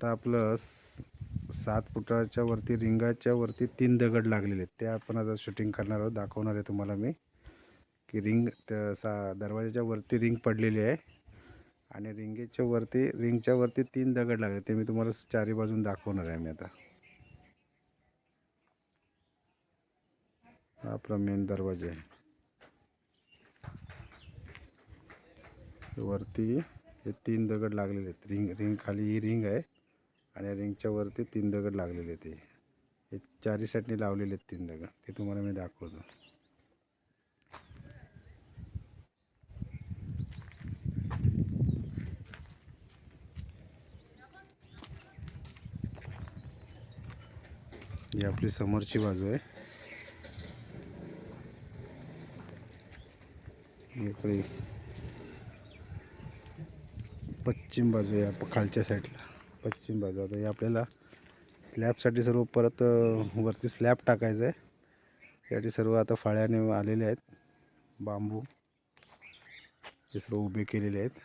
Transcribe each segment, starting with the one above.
आता आपलं सात फुटाच्या वरती रिंगाच्या वरती तीन दगड लागलेले आहेत. ते आपण आता शूटिंग करणार आहोत. दाखवणार आहे तुम्हाला मी. की रिंग त्या सा दरवाजाच्या वरती रिंग पडलेली आहे. आणि रिंगेच्या वरती रिंगच्या वरती तीन दगड लागले ते मी तुम्हाला चारी बाजून दाखवणार आहे मी आता. हा आपला मेन दरवाजा आहे. वरती हे तीन दगड लागलेले आहेत. रिंग रिंग खाली ही रिंग आहे. आणि रिंगच्या वरती तीन दगड लागलेले आहेत हे चारी साईडने लावलेले आहेत तीन दगड. ते तुम्हाला मी दाखवतो. ही आपली समोरची बाजू आहे. इकडे पश्चिम बाजू आहे खालच्या साईडला पश्चिम बाजू. आता हे आपल्याला स्लॅबसाठी सर्व परत वरती स्लॅब टाकायचं आहे. यासाठी सर्व आता फळ्याने आलेले आहेत. बांबू. हे सर्व उभे केलेले आहेत.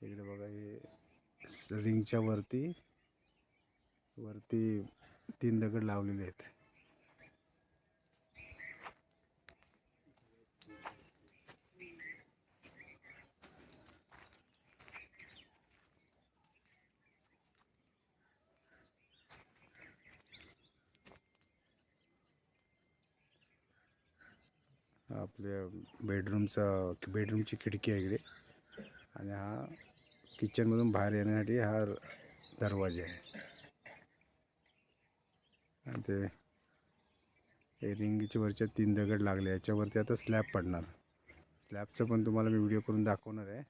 इकडे बघा हे रिंगच्या वरती वरती तीन दगड लावलेले आहेत हा आपल्या बेडरूमचा बेडरूमची खिडकी आहे इकडे. आणि हा किचनमधून बाहेर येण्यासाठी हा दरवाजा आहे. आणि ते हे रिंगीच्या वरच्या तीन दगड लागले याच्यावरती आता स्लॅब पडणार. स्लॅबचं पण तुम्हाला मी व्हिडिओ करून दाखवणार आहे.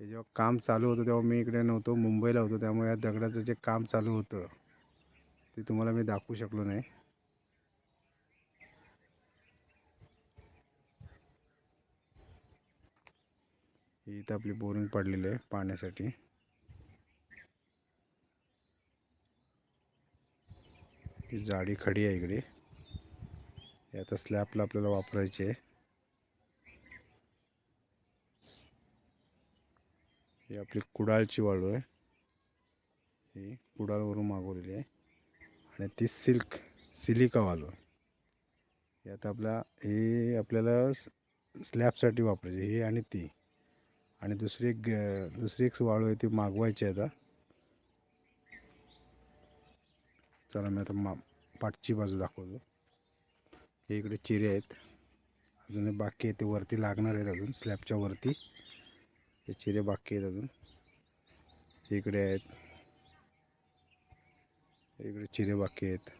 हे जेव्हा काम चालू होतं तेव्हा मी इकडे नव्हतो मुंबईला होतो त्यामुळे या दगडाचं जे काम चालू होतं ते तुम्हाला मी दाखवू शकलो नाही. ही इथं आपली बोरिंग पडलेली आहे पाण्यासाठी. ही जाडी खडी आहे इकडे. हे आता स्लॅबला आपल्याला वापरायची आहे. ही आपली कुडाळची वाळू आहे. ही कुडाळवरून मागवलेली आहे. आणि ती सिल्क सिलिका वाळू आहे. यात आता आपला हे आपल्याला स्लॅबसाठी वापरायची ही आणि ती. आणि दुसरी एक ग- दुसरी एक वाळू आहे ती मागवायची आहे आता. चला मी आता मा पाठची बाजू दाखवतो. हे इकडे चिरे आहेत. अजून बाकी आहे ते वरती लागणार आहेत अजून स्लॅबच्या वरती. हे चिरे बाकी आहेत अजून. इकडे आहेत. इकडे चिरे बाकी आहेत.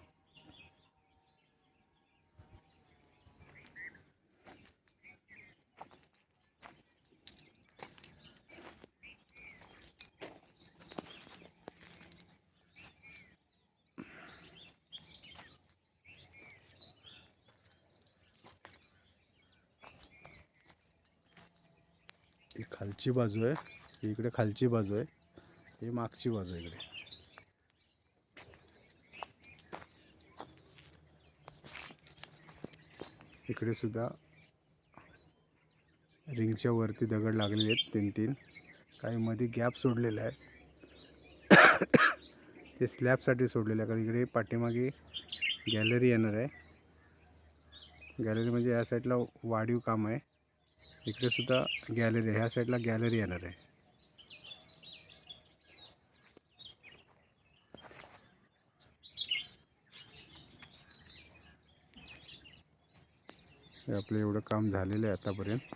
खालची बाजू आहे. ही इकडे खालची बाजू आहे. ही मागची बाजू आहे इकडे. इकडे सुद्धा रिंगच्या वरती दगड लागलेले आहेत तीन तीन. काही मध्ये गॅप सोडलेला आहे. ते स्लॅबसाठी सोडलेलं आहे कारण इकडे पाठीमागे गॅलरी येणार आहे. गॅलरी म्हणजे या साईडला वाढीव काम आहे. इकडे सुद्धा गॅलरी आहे. ह्या साईडला गॅलरी येणार आहे. हे आपलं एवढं काम झालेलं आहे आतापर्यंत.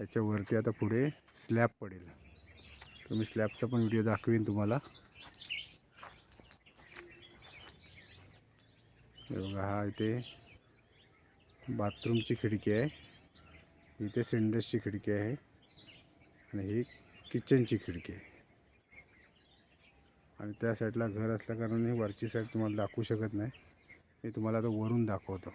याच्यावरती आता पुढे स्लॅब पडेल. तुम्ही स्लॅबचा पण व्हिडिओ दाखवीन तुम्हाला. हा इथे बाथरूमची खिडकी आहे. इथे सिंडसची खिडकी आहे. आणि ही किचनची खिडकी आहे. आणि त्या साईडला घर असल्याकारणाने वरची साईड तुम्हाला दाखवू शकत नाही. मी तुम्हाला आता वरून दाखवतो.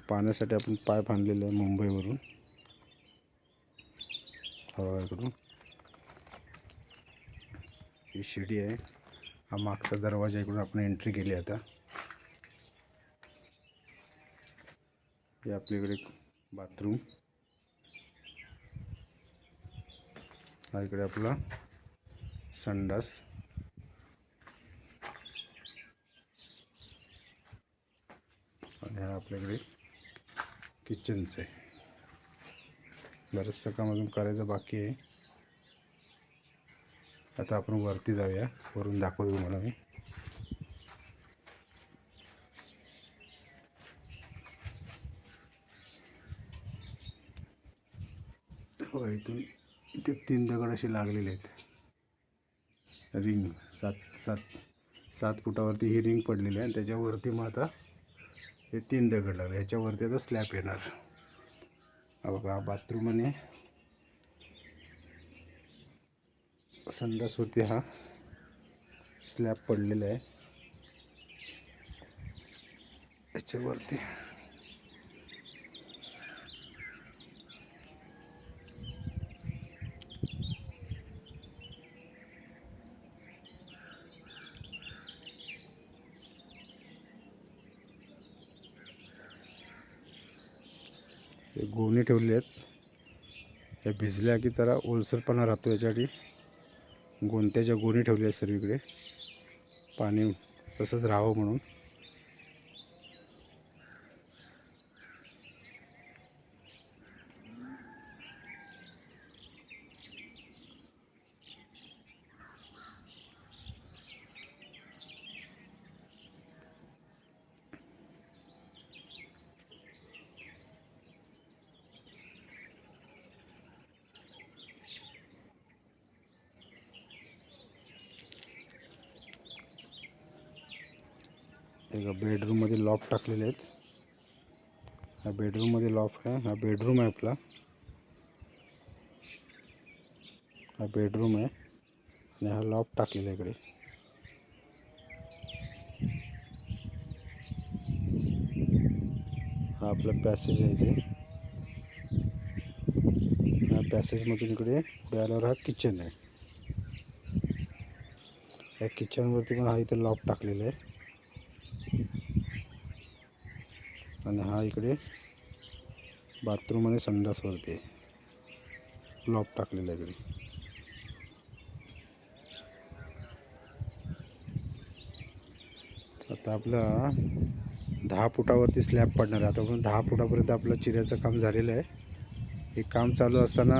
पाण्यासाठी आपण पाईप आणलेला आहे मुंबईवरून. हवाकडून ही शिडी आहे. हा मागचा दरवाजा इकडून आपण एंट्री केली आता. हे आपल्याकडे बाथरूम हा इकडे आपला संडास. आणि हा आपल्याकडे किचनचं. आहे बरंचसं काम अजून करायचं बाकी आहे. आता आपण वरती जाऊया. वरून दाखवतो तुम्हाला मी. बघा इथून इथे तीन दगड असे लागलेले आहेत. रिंग सात सात सात फुटावरती ही रिंग पडलेली आहे आणि त्याच्यावरती मग आता हे तीन दगड लागले. ह्याच्यावरती आता स्लॅब येणार. बघा बाथरूम आणि संडासवरती हा स्लॅब पडलेला आहे. याच्यावरती. हे ठेवलेले आहेत. या भिजल्या की जरा ओलसरपणा राहतो याच्यासाठी. गोंत्याच्या गोणी ठेवल्या आहेत सर्वीकडे. पाणी तसंच राहावं म्हणून. एका बेडरूममध्ये लॉक टाकलेले आहेत. हा बेडरूममध्ये लॉक आहे. हा बेडरूम आहे आपला. हा बेडरूम आहे. आणि हा लॉक टाकलेला आहे इकडे. हा आपला पॅसेज आहे इथे. ह्या पॅसेजमधून इकडे पुढे आल्यावर हा किचन आहे. या किचनवरती पण हा इथे लॉक टाकलेला आहे. आणि हा इकडे बाथरूम आणि संडासवरती आहे लॉक टाकलेला इकडे. आता आपला दहा फुटावरती स्लॅब पडणार आहे. आता पण दहा फुटापर्यंत आपलं चिऱ्याचं काम झालेलं आहे. हे काम चालू असताना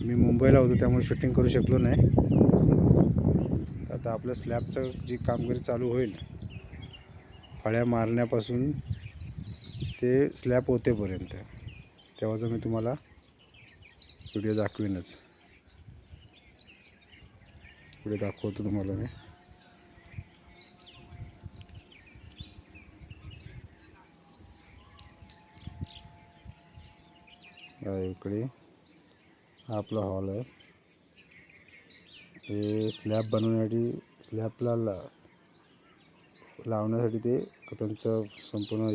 मी मुंबईला होतो त्यामुळे शूटिंग करू शकलो नाही. आता आपलं स्लॅबचं जी कामगिरी चालू होईल फळ्या मारण्यापासून ते स्लॅप होतेपर्यंत. तेव्हाचा मी तुम्हाला व्हिडिओ दाखवीनच. पुढे दाखवतो तुम्हाला मी. इकडे हा आपला हॉल आहे. हे स्लॅब बनवण्यासाठी स्लॅबला ला लावण्यासाठी ते त्यांचं संपूर्ण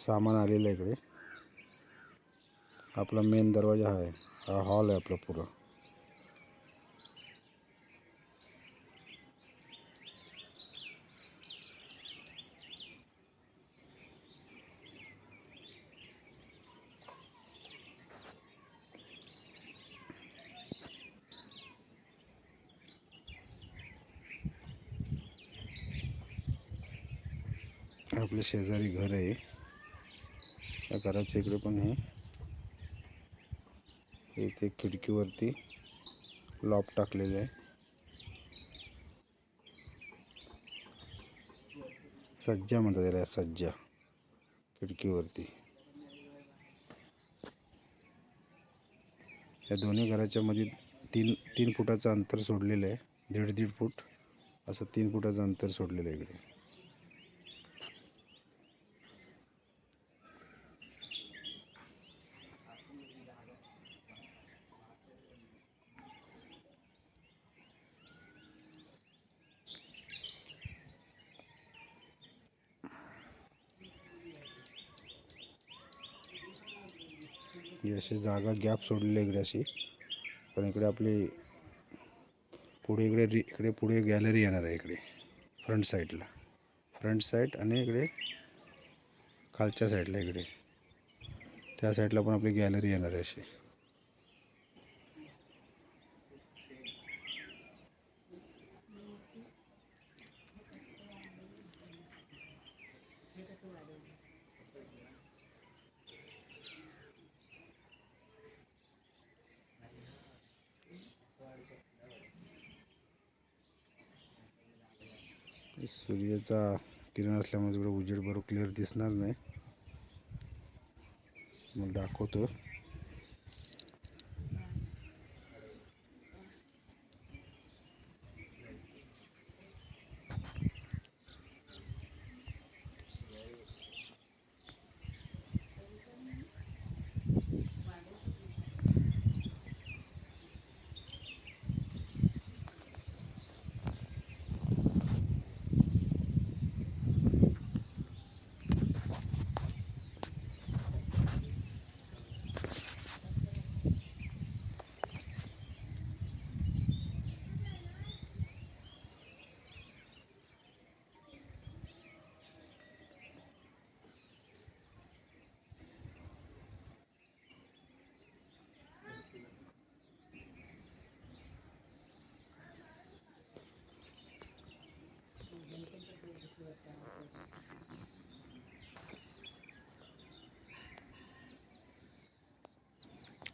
सामान आहे इकडे. आपला मेन दरवाज़ा हा हा हॉल आहे आपला पुरा आपलं शेजारी घर आहे. त्या घराच्या इकडे पण हे इथे खिडकीवरती लॉप टाकलेले आहे. सज्जा म्हणतात त्याला सज्जा. खिडकीवरती. या दोन्ही घराच्या मध्ये तीन तीन फुटाचं अंतर सोडलेलं आहे. दीड दीड फूट. असं तीन फुटाचं अंतर सोडलेलं आहे इकडे. ही अशी जागा गॅप सोडलेली आहे इकडे अशी. पण इकडे आपली पुढे इकडे रि इकडे पुढे गॅलरी येणार आहे इकडे फ्रंट साईडला. फ्रंट साईड आणि इकडे खालच्या साईडला इकडे. त्या साईडला पण आपली गॅलरी येणार आहे अशी. सूर्याचा किरण असल्यामुळे तिकडे उजेड बरोबर क्लिअर दिसणार नाही. मग दाखवतो.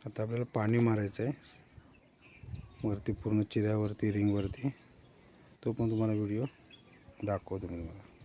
आता आपल्याला पाणी मारायचं आहे. वरती पूर्ण चिऱ्यावरती रिंगवरती तो पण तुम्हाला व्हिडिओ दाखवतो मी तुम्हाला.